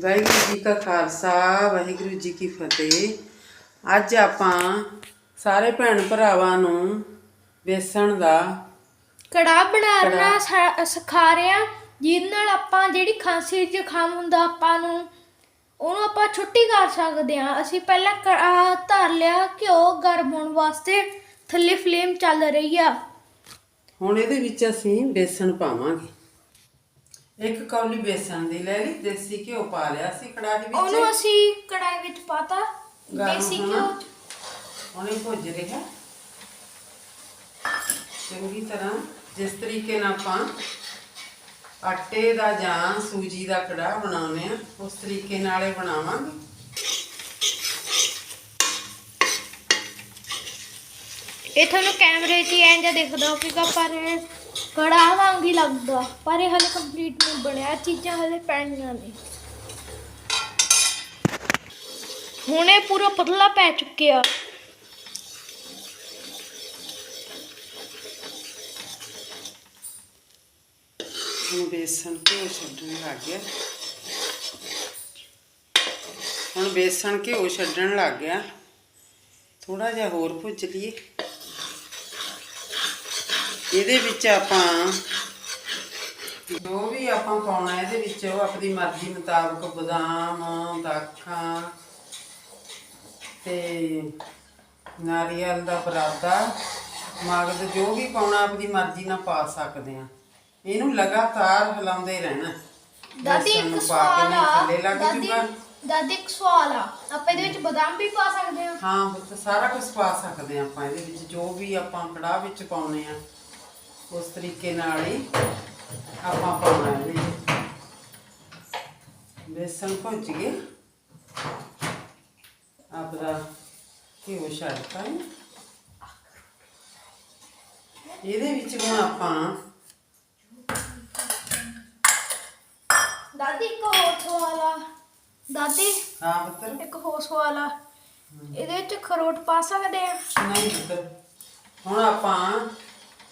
ਵਾਹਿਗੁਰੂ ਜੀ ਕਾ ਖਾਲਸਾ ਵਾਹਿਗੁਰੂ ਜੀ ਕੀ ਫਤਿਹ। ਅੱਜ ਆਪਾਂ ਸਾਰੇ ਭੈਣ ਭਰਾਵਾਂ ਨੂੰ ਬੇਸਣ ਦਾ ਕੜਾਹ ਬਣਾਉਣਾ ਸਾ- ਸਿਖਾ ਰਹੇ ਜਿਹਦੇ ਨਾਲ ਆਪਾਂ ਜਿਹੜੀ ਖਾਂਸੀ ਜ਼ੁਕਾਮ ਹੁੰਦਾ ਆਪਾਂ ਨੂੰ ਉਹਨੂੰ ਆਪਾਂ ਛੁੱਟੀ ਕਰ ਸਕਦੇ ਆ ਅਸੀਂ ਪਹਿਲਾਂ ਕੜਾਹ ਧਰ ਲਿਆ ਘਿਓ ਗਰਮ ਹੋਣ ਵਾਸਤੇ ਥੱਲੇ ਫਲੇਮ ਚੱਲ ਰਹੀ ਆ। ਹੁਣ ਇਹਦੇ ਵਿੱਚ ਅਸੀਂ ਬੇਸਣ ਪਾਵਾਂਗੇ। ਇੱਕ ਕੌਲੀ ਬੇਸਣ ਦੀ ਲੈ ਲਈ ਦੇਸੀ ਘਿਓ ਪਾ ਲਿਆ ਸੀ ਕੜਾਹੀ ਉਹਨੂੰ ਵਿੱਚ ਅਸੀਂ ਕੜਾਈ ਵਿੱਚ ਪਾਤਾ ਗਰਮ ਦੇਸੀ ਹੋਣਾ। ਘਿਓ ਇਹ ਭੁੱਜ ਰਿਹਾ। ਚੰਗੀ ਤਰ੍ਹਾਂ ਜਿਸ ਤਰੀਕੇ ਨਾਲ ਆਪਾਂ ਆਟੇ ਦਾ ਜਾਂ ਸੂਜੀ ਦਾ ਕੜਾਹ ਬਣਾਉਂਦੇ ਆ ਉਸ ਤਰੀਕੇ ਨਾਲ ਇਹ ਬਣਾਵਾਂਗੇ। ਇਹ ਤੁਹਾਨੂੰ ਕੈਮਰੇ 'ਚ ਐਂ ਦਿਖਦਾ ਹੋਵੇਗਾ ਪਰ ਕੜਾਹ ਵਾਂਗ ਹੀ ਲੱਗਦਾ, ਪਰ ਇਹ ਹਲੇ ਕੰਪਲੀਟ ਨਹੀਂ ਬਣਿਆ ਚੀਜ਼ਾਂ ਹਲੇ ਪੈਣੀਆਂ ਨੇ। ਹੁਣ ਇਹ ਪੂਰਾ ਪਤਲਾ ਪੈ ਚੁੱਕਿਆ। ਹੁਣ ਬੇਸਣ ਘਿਓ ਛੱਡਣ ਲੱਗ ਗਿਆ। ਹੁਣ ਬੇਸਣ ਘਿਓ ਛੱਡਣ ਲੱਗ ਗਿਆ। ਥੋੜਾ ਜਿਹਾ ਹੋਰ ਭੁੱਜ ਲਈਏ। ਇਹਦੇ ਵਿੱਚ ਆਪਾਂ ਜੋ ਵੀ ਆਪਾਂ ਪਾਉਣਾ ਇਹਦੇ ਵਿੱਚ ਉਹ ਆਪਣੀ ਮਰਜ਼ੀ ਮੁਤਾਬਕ ਬਦਾਮ ਦਾਖਾਂ ਤੇ ਨਾਰੀਅਲ ਦਾ ਪਰਾਦਾ ਮਗਜ਼ ਜੋ ਵੀ ਪਾਉਣਾ ਆਪਣੀ ਮਰਜ਼ੀ ਨਾਲ ਪਾ ਸਕਦੇ ਆ ਇਹਨੂੰ ਲਗਾਤਾਰ ਹਿਲਾਉਂਦੇ ਰਹਿਣਾ। ਦਾਦੀ ਇੱਕ ਸਵਾਲ ਆ। ਦਾਦੀ ਦਾਦੀ ਇੱਕ ਸਵਾਲ ਆ। ਆਪਾਂ ਇਹਦੇ ਵਿੱਚ ਬਦਾਮ ਵੀ ਪਾ ਸਕਦੇ ਹਾਂ? ਹਾਂ ਸਾਰਾ ਕੁਝ ਪਾ ਸਕਦੇ ਆ ਆਪਾਂ। ਇਹਦੇ ਵਿੱਚ ਜੋ ਵੀ ਆਪਾਂ ਕੜਾਹ ਵਿੱਚ ਪਾਉਨੇ ਆ। ਉਸ ਤਰੀਕੇ ਨਾਲ ਹੀ ਆਪਾਂ ਪਾਉਣਾ ਵਿੱਚ ਬੇਸਣ ਭੁੱਜ ਗਿਆ ਆਪਦਾ ਘਿਓ ਛੱਡਤਾ ਹੈ ਇਹਦੇ ਵਿੱਚ ਹੁਣ ਆਪਾਂ ਦਾਦੀ ਇੱਕ ਹੋਰ ਸਵਾਲ ਆ। ਦਾਦੀ ਹਾਂ ਪੁੱਤਰ। ਇੱਕ ਹੋਰ ਸਵਾਲ ਆ। ਇਹਦੇ ਵਿੱਚ ਖਰੋਟ ਪਾ ਸਕਦੇ ਆ? ਨਹੀਂ ਪੁੱਤਰ। ਹੁਣ ਆਪਾਂ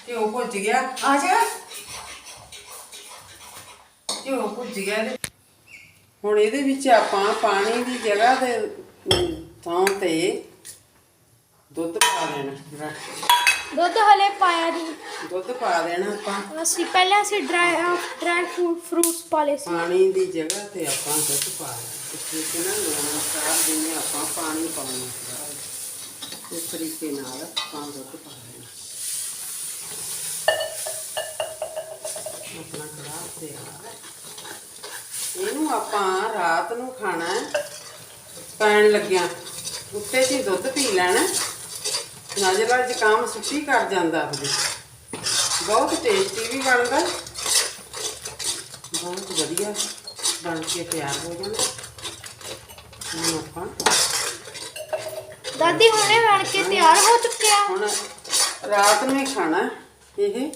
ਘਿਓ ਭੁੱਜ ਗਿਆ। ਆ ਜਾ। ਘਿਓ ਭੁੱਜ ਗਿਆ ਇਹਦੇ। ਹੁਣ ਇਹਦੇ ਵਿੱਚ ਆਪਾਂ ਪਾਣੀ ਦੀ ਜਗ੍ਹਾ ਦੇ ਥਾਂ ਤੇ ਦੁੱਧ ਪਾ ਦੇਣਾ। ਦੁੱਧ ਹਲੇ ਪਾਇਆ ਨਹੀਂ ਦੁੱਧ ਪਾ ਦੇਣਾ ਆਪਾਂ। ਅਸੀਂ ਪਹਿਲਾਂ ਅਸੀਂ ਡਰਾਈ ਡਰਾਈ ਫਰੂਟ ਫਰੂਟਸ ਪਾ ਲਏ ਸੀ। ਪਾਣੀ ਦੀ ਜਗ੍ਹਾ ਤੇ ਆਪਾਂ ਦੁੱਧ ਪਾ ਇਸ ਤਰੀਕੇ ਨਾਲ ਲੂਣ ਸਾਰ ਦਿਨੇ ਆਪਾਂ ਪਾਣੀ ਪਾਉਣਾ। ਇਸ ਤਰੀਕੇ ਨਾਲ ਆਪਾਂ ਦੁੱਧ ਪਾ ਦੇਣਾ। ਆਪਣਾ ਕੜਾਹ ਤਿਆਰ ਹੈ। ਇਹਨੂੰ ਆਪਾਂ ਰਾਤ ਨੂੰ ਖਾਣਾ। ਪੈਣ ਲੱਗਿਆ। ਉੱਤੇ ਹੀ ਦੁੱਧ ਪੀ ਲੈਣਾ ਨਜ਼ਲਾ ਜ਼ੁਕਾਮ ਸੁੱਟੀ ਕਰ ਜਾਂਦਾ ਉਹਦੇ ਬਹੁਤ ਟੇਸਟੀ ਵੀ ਬਣਦਾ ਬਹੁਤ ਵਧੀਆ ਬਣ ਕੇ ਤਿਆਰ ਹੋ ਜਾਂਦਾ ਹੁਣ ਆਪਾਂ ਦਾਦੀ ਹੁਣੇ ਬਣ ਕੇ ਤਿਆਰ ਹੋ ਚੁੱਕਿਆ। ਹੁਣ ਰਾਤ ਨੂੰ ਹੀ ਖਾਣਾ ਇਹ।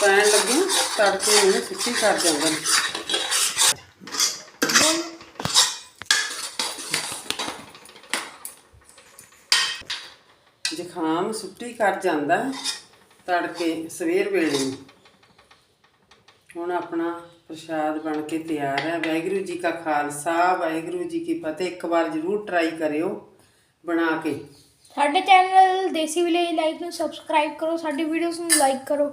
ਪੈਣ ਲੱਗੇ ਤੜਕੇ ਨੂੰ ਸੁੱਟੀ ਕਰ ਜਾਂਦਾ ਜ਼ੁਕਾਮ ਸੁੱਟੀ ਕਰ ਜਾਂਦਾ ਤੜਕੇ, ਸਵੇਰ ਵੇਲੇ ਹੁਣ ਆਪਣਾ ਪ੍ਰਸ਼ਾਦ ਬਣ ਕੇ ਤਿਆਰ ਹੈ। ਵਾਹਿਗੁਰੂ ਜੀ ਕਾ ਖਾਲਸਾ, ਵਾਹਿਗੁਰੂ ਜੀ ਕੀ ਫਤਿਹ। ਇੱਕ ਵਾਰ ਜ਼ਰੂਰ ਟਰਾਈ ਕਰਿਓ ਬਣਾ ਕੇ। ਸਾਡੇ ਚੈਨਲ ਦੇਸੀ ਵਿਲੇਜ ਲਾਈਕ ਨੂੰ ਸਬਸਕ੍ਰਾਈਬ ਕਰੋ, ਸਾਡੀ ਵੀਡੀਓਜ਼ ਨੂੰ ਲਾਈਕ ਕਰੋ।